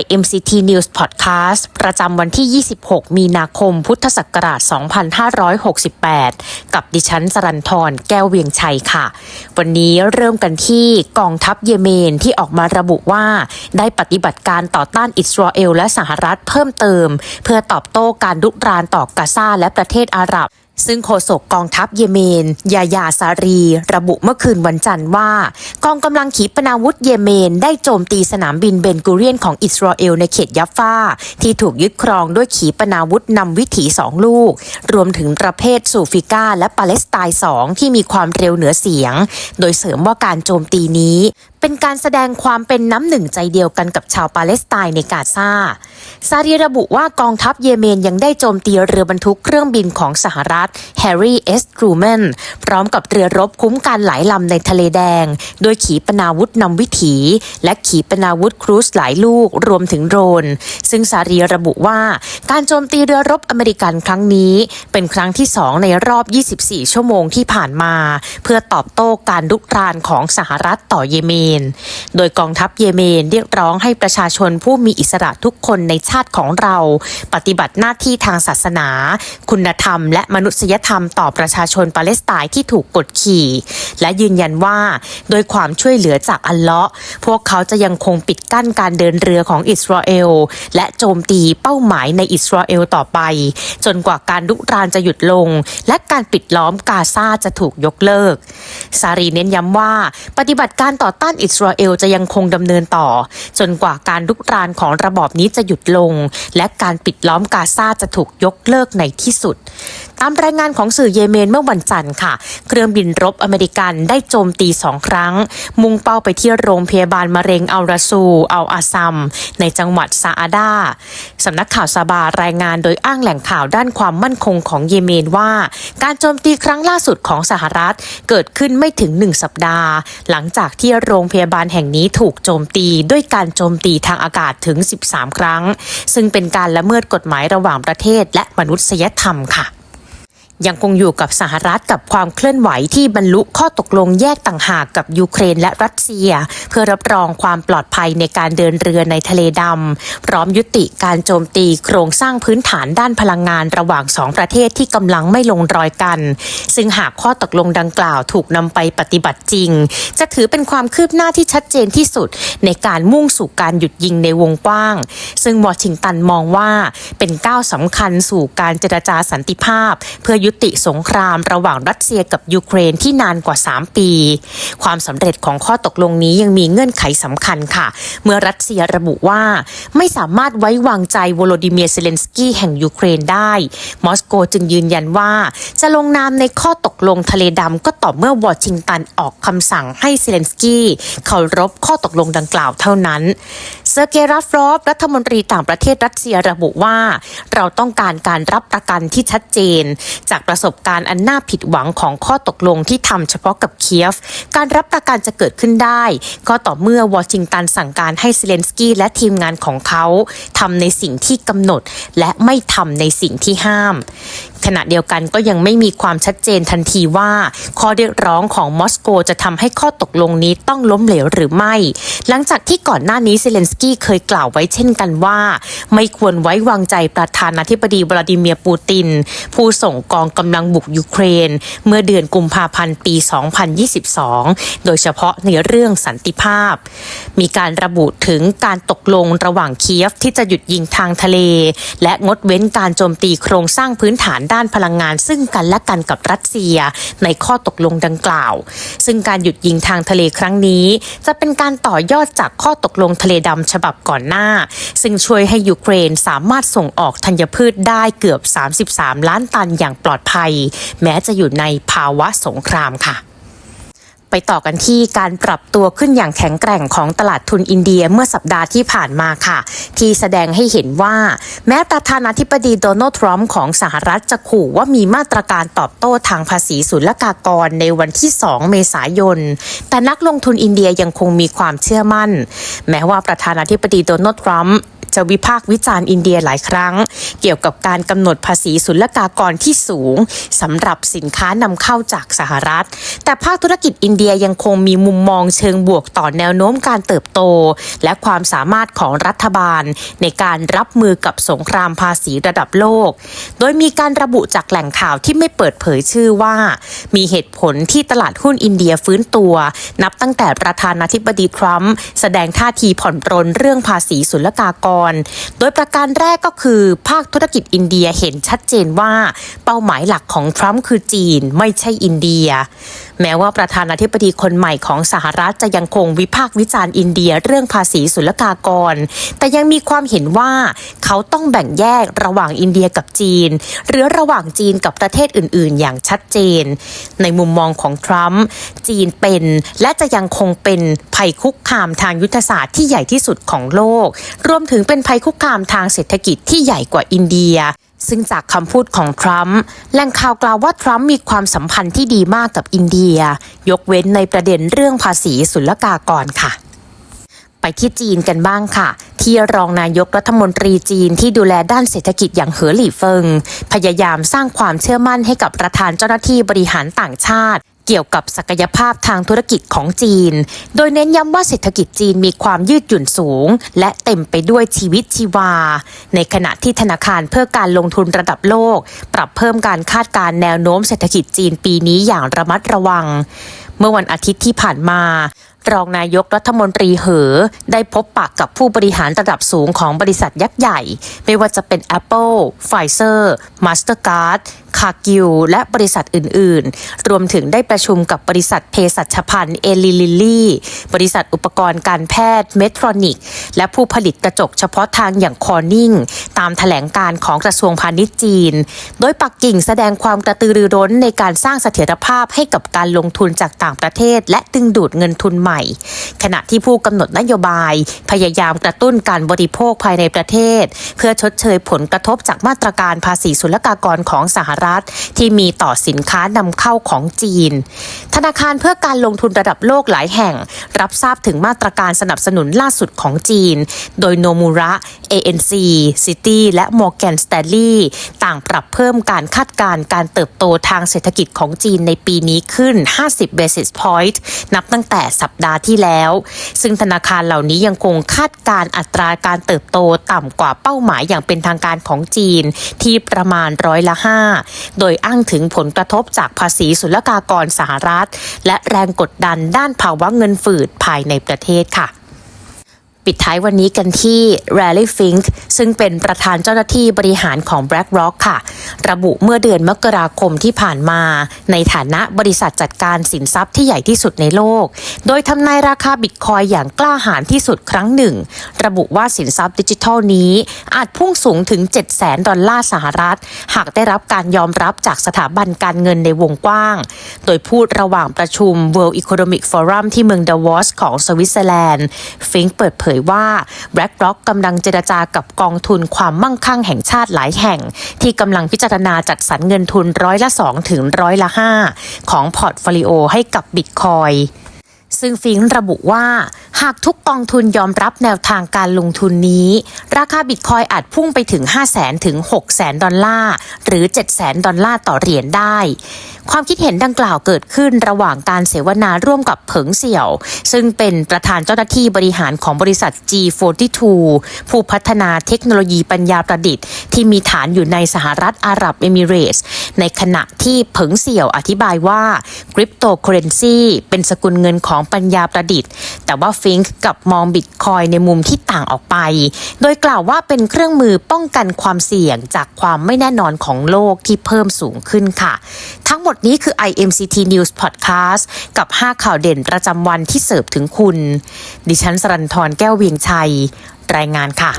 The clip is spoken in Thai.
IMCT News Podcast ประจำวันที่ 26 มีนาคม พุทธศักราช 2568 กับดิฉันสรันทรแก้วเวียงชัยค่ะ วันนี้เริ่มกันที่กองทัพเยเมนที่ออกมาระบุว่าได้ปฏิบัติการต่อต้านอิสราเอลและสหรัฐเพิ่มเติม เพื่อตอบโต้การลุกรานต่อกาซาและประเทศอาหรับ ซึ่งโฆษกกองทัพเยเมน ยายาซารี ระบุเมื่อคืนวันจันทร์ว่า กองกำลังขีปนาวุธเยเมน ได้โจมตีสนามบินเบนกูเรียนของอิสราเอลในเขตยัฟฟาที่ถูกยึดครองด้วยขีปนาวุธนำวิถีสองลูก รวมถึงประเภทซูฟิก้าและปาเลสไตน์สองที่มีความเร็วเหนือเสียง โดยเสริมว่าการโจมตีนี้ เป็นการแสดงความเป็นน้ำหนึ่งใจเดียวกันกับชาวปาเลสไตน์ในกาซา ซารีระบุว่ากองทัพเยเมนยังได้โจมตีเรือบรรทุกเครื่องบินของสหรัฐแฮร์รี่เอสทรูแมนพร้อมกับเรือรบคุ้มกันหลายลำในทะเลแดง โดยขีปนาวุธนำวิถี และขีปนาวุธครูซหลายลูกรวมถึงโดรน ซึ่งซารีระบุว่าการโจมตีเรือรบอเมริกันครั้งนี้เป็นครั้งที่สองในรอบ 24 ชั่วโมงที่ผ่านมา เพื่อตอบโต้การลุกรานของสหรัฐต่อเยเมน โดยกองทัพเยเมนเรียกร้องให้ประชาชนผู้มีอิสระทุกคนในชาติของเรา ปฏิบัติหน้าที่ทางศาสนา คุณธรรม และมนุษยธรรมต่อประชาชนปาเลสไตน์ที่ถูกกดขี่ และยืนยันว่า โดยความช่วยเหลือจากอัลเลาะห์พวกเขาจะยังคงปิดกั้นการเดินเรือของอิสราเอลและโจมตีเป้าหมายในอิสราเอลต่อไป จนกว่าการลุกรานจะหยุดลง และการปิดล้อมกาซาจะถูกยกเลิก ซารีเน้นย้ำว่า ปฏิบัติการต่อต้านอิสราเอลจะยังคงดำเนินต่อ จนกว่าการลุกรานของระบอบนี้จะหยุดลง และการปิดล้อมกาซาจะถูกยกเลิกในที่สุด ตามรายงานของสื่อเยเมนเมื่อวันจันทร์ค่ะ เครื่องบินรบอเมริกันได้โจมตีสองครั้ง มุ่งเป้าไปที่โรงพยาบาลมะเร็งอัลราซูอัลอาซัม ในจังหวัดซาอาดาสำนักข่าวซาบารายงานโดยอ้างแหล่งข่าวด้านความมั่นคงของเยเมนว่า การโจมตีครั้งล่าสุดของสหรัฐเกิดขึ้นไม่ถึงหนึ่งสัปดาห์ หลังจากที่โรงพยาบาลแห่งนี้ถูกโจมตีด้วยการโจมตีทางอากาศถึง 13 ครั้ง ซึ่งเป็นการละเมิดกฎหมายระหว่างประเทศและมนุษยธรรมค่ะ ยังคงอยู่กับสหรัฐกับความเคลื่อนไหวที่บรรลุข้อตกลงแยกต่างหากกับยูเครนและรัสเซีย เพื่อรับรองความปลอดภัยในการเดินเรือในทะเลดำพร้อมยุติการโจมตีโครงสร้างพื้นฐานด้านพลังงานระหว่างสองประเทศที่กำลังไม่ลงรอยกัน ซึ่งหากข้อตกลงดังกล่าวถูกนำไปปฏิบัติจริง จะถือเป็นความคืบหน้าที่ชัดเจนที่สุด ในการมุ่งสู่การหยุดยิงในวงกว้าง ซึ่งวอชิงตันมองว่าเป็นก้าวสำคัญสู่การเจรจาสันติภาพ เพื่อยุติสงครามระหว่างรัสเซียกับยูเครนที่นานกว่า 3 ปี ความสำเร็จของข้อตกลงนี้ยังมีเงื่อนไขสำคัญค่ะ เมื่อรัสเซียระบุว่า ไม่สามารถไว้วางใจวโลดิเมียร์เซเลนสกี้แห่งยูเครนได้ มอสโกจึงยืนยันว่า จะลงนามในข้อตกลงทะเลดำก็ต่อเมื่อวอชิงตันออกคำสั่งให้เซเลนสกี้เคารพข้อตกลงดังกล่าวเท่านั้นเซอร์เกย์ราฟรอฟรัฐมนตรีต่างประเทศรัสเซียระบุว่า เราต้องการการรับประกันที่ชัดเจนจากประสบการณ์อันน่าผิดหวังของข้อตกลงที่ทำเฉพาะกับเคียฟ การรับประกันจะเกิดขึ้นได้ ก็ต่อเมื่อวอชิงตันสั่งการให้เซเลนสกี้และทีมงานของเขาทำในสิ่งที่กำหนด และไม่ทำในสิ่งที่ห้าม ขณะเดียวกันก็ยังไม่มีความชัดเจนทันทีว่า ข้อเรียกร้องของมอสโกจะทำให้ข้อตกลงนี้ต้องล้มเหลวหรือไม่ หลังจากที่ก่อนหน้านี้เซเลนสกี้เคยกล่าวไว้เช่นกันว่า ไม่ควรไว้วางใจประธานาธิบดีวลาดิเมียร์ปูติน ผู้ส่งกองกำลังบุกยูเครน เมื่อเดือนกุมภาพันธ์ปี 2022 โดยเฉพาะในเรื่องสันติภาพ มีการระบุถึงการตกลงระหว่างเคียฟที่จะหยุดยิงทางทะเล และงดเว้นการโจมตีโครงสร้างพื้นฐานด้านพลังงาน ซึ่งกันและกันกับรัสเซียในข้อตกลงดังกล่าว ซึ่งการหยุดยิงทางทะเลครั้งนี้ จะเป็นการต่อยอดจากข้อตกลงทะเลดำฉบับก่อนหน้า ซึ่งช่วยให้ยูเครนสามารถส่งออกธัญพืชได้เกือบ 33 ล้านตันอย่างปลอดภัย แม้จะอยู่ในภาวะสงครามค่ะ ไปต่อกันที่การปรับตัวขึ้นอย่างแข็งแกร่งของตลาดทุนอินเดียเมื่อสัปดาห์ที่ผ่านมาค่ะ ที่แสดงให้เห็นว่า แม้ประธานาธิบดีโดนัลด์ทรัมป์ของสหรัฐจะขู่ว่ามีมาตรการตอบโต้ทางภาษีศุลกากรในวันที่ 2 เมษายน แต่นักลงทุนอินเดียยังคงมีความเชื่อมั่น แม้ว่าประธานาธิบดีโดนัลด์ทรัมป์ จะวิพากษ์วิจารณ์อินเดียหลายครั้ง เกี่ยวกับการกำหนดภาษีศุลกากรที่สูงสำหรับสินค้านำเข้าจากสหรัฐ แต่ภาคธุรกิจอินเดียยังคงมีมุมมองเชิงบวกต่อแนวโน้มการเติบโต และความสามารถของรัฐบาล ในการรับมือกับสงครามภาษีระดับโลก โดยมีการระบุจากแหล่งข่าวที่ไม่เปิดเผยชื่อว่า มีเหตุผลที่ตลาดหุ้นอินเดียฟื้นตัว นับตั้งแต่ประธานาธิบดีทรัมป์แสดงท่าทีผ่อนปรนเรื่องภาษีศุลกากรโดยประการแรกก็คือภาคธุรกิจอินเดียเห็นชัดเจนว่า เป้าหมายหลักของทรัมป์คือจีนไม่ใช่อินเดีย แม้ว่าประธานาธิบดีคนใหม่ของสหรัฐจะยังคงวิพากษ์วิจารณ์อินเดียเรื่องภาษีศุลกากร แต่ยังมีความเห็นว่าเขาต้องแบ่งแยกระหว่างอินเดียกับจีน หรือระหว่างจีนกับประเทศอื่น ๆ อย่างชัดเจน ในมุมมองของทรัมป์จีนเป็นและจะยังคงเป็นภัยคุกคามทางยุทธศาสตร์ที่ใหญ่ที่สุดของโลก รวมถึงเป็นภัยคุกคามทางเศรษฐกิจที่ใหญ่กว่าอินเดีย ซึ่งจากคำพูดของทรัมป์แหล่งข่าวกล่าวว่าทรัมป์มีความสัมพันธ์ที่ดีมากกับอินเดีย ยกเว้นในประเด็นเรื่องภาษีศุลกากรค่ะไปที่จีนกันบ้างค่ะ ที่รองนายกรัฐมนตรีจีนที่ดูแลด้านเศรษฐกิจอย่างเหอหลี่เฟิง พยายามสร้างความเชื่อมั่นให้กับประธานเจ้าหน้าที่บริหารต่างชาติ กี่ยวกับศักยภาพทางธุรกิจของจีน โดยเน้นย้ำว่าเศรษฐกิจจีนมีความยืดหยุ่นสูง และเต็มไปด้วยชีวิตชีวา ในขณะที่ธนาคารเพื่อการลงทุนระดับโลก ปรับเพิ่มการคาดการณ์แนวโน้มเศรษฐกิจจีนปีนี้อย่างระมัดระวัง เมื่อวันอาทิตย์ที่ผ่านมารองนายกรัฐมนตรีเหอ ได้พบปะกับผู้บริหารระดับสูงของบริษัทยักษ์ใหญ่ ไม่ว่าจะเป็น Apple, Pfizer, Mastercard คากิว และบริษัทอื่น ๆ รวมถึงได้ประชุมกับบริษัทเภสัชพันธ์เอลิลิลลี่ บริษัทอุปกรณ์การแพทย์เมทรอนิก และผู้ผลิตกระจกเฉพาะทางอย่างคอร์นิงตามแถลงการของกระทรวงพาณิชย์จีน โดยปักกิ่งแสดงความกระตือรือร้นในการสร้างเสถียรภาพให้กับการลงทุนจากต่างประเทศ และดึงดูดเงินทุนใหม่ ขณะที่ผู้กำหนดนโยบาย พยายามกระตุ้นการบริโภคภายในประเทศ เพื่อชดเชยผลกระทบจากมาตรการภาษีศุลกากรของสหรัฐ ที่มีต่อสินค้านำเข้าของจีน ธนาคารเพื่อการลงทุนระดับโลกหลายแห่ง รับทราบถึงมาตรการสนับสนุนล่าสุดของจีน โดยโนมูระ ANC City และ Morgan Stanley ต่างปรับเพิ่มการคาดการณ์การเติบโตทางเศรษฐกิจของจีนในปีนี้ขึ้น 50 basis point นับตั้งแต่สัปดาห์ที่แล้ว ซึ่งธนาคารเหล่านี้ยังคงคาดการณ์อัตราการเติบโตต่ำกว่าเป้าหมายอย่างเป็นทางการของจีนที่ประมาณร้อยละ 5 โดยอ้างถึงผลกระทบจากภาษีศุลกากรสหรัฐ และแรงกดดันด้านภาวะเงินฝืดภายในประเทศค่ะ ปิดท้ายวันนี้กันที่ Rally Fink ซึ่งเป็นประธานเจ้าหน้าที่บริหารของ BlackRock ค่ะ ระบุเมื่อเดือนมกราคมที่ผ่านมา ในฐานะบริษัทจัดการสินทรัพย์ที่ใหญ่ที่สุดในโลก โดยทำนายราคาบิตคอยอย่างกล้าหาญที่สุดครั้งหนึ่ง ระบุว่าสินทรัพย์ดิจิทัลนี้ อาจพุ่งสูงถึง 7 0 0 0 0 0ดอลลาร์สหรัฐ หากได้รับการยอมรับจากสถาบันการเงินในวงกว้าง โดยพูดระหว่างประชุม World Economic Forum ที่เมืองดาวอสของสวิตเซอร์แลนด์ฟิงเปิดเผยว่า BlackRock กำลังเจรจากับกองทุนความมั่งคั่งแห่งชาติหลายแห่ง ที่กำลังพิจารณาจัดสรรเงินทุนร้อยละ2ถึงร้อยละ5ของพอร์ตโฟลิโอให้กับบิตคอย ซึ่งฟิงระบุว่า หากทุกกองทุนยอมรับแนวทางการลงทุนนี้ ราคาบิตคอยอาจพุ่งไปถึง 5 0 0แสนถึง 6 0แสนดอลลาร์ หรือ 7 0 0แสนดอลลาร์ต่อเหรียญได้ ความคิดเห็นดังกล่าวเกิดขึ้นระหว่างการเสวนาร่วมกับเผิงเสี่ยว ซึ่งเป็นประธานเจ้าหน้าที่บริหารของบริษัท G42 ผู้พัฒนาเทคโนโลยีปัญญาประดิษฐ์ ที่มีฐานอยู่ในสหรัฐอาหรับเอมิเรตส์ ในขณะที่เผิงเสี่ยวอธิบายว่าคริปโตเคอเรนซีเป็นสกุลเงินของปัญญาประดิษฐ์ แต่ว่าฟิงก์กับมองบิตคอยในมุมที่ต่างออกไป โดยกล่าวว่าเป็นเครื่องมือป้องกันความเสี่ยงจากความไม่แน่นอนของโลกที่เพิ่มสูงขึ้นค่ะ ทั้งหมดนี้คือ IMCT News Podcast กับ 5 ข่าวเด่นประจำวันที่เสิร์ฟถึงคุณ ดิฉันสรันทรแก้วเวียงชัย รายงานค่ะ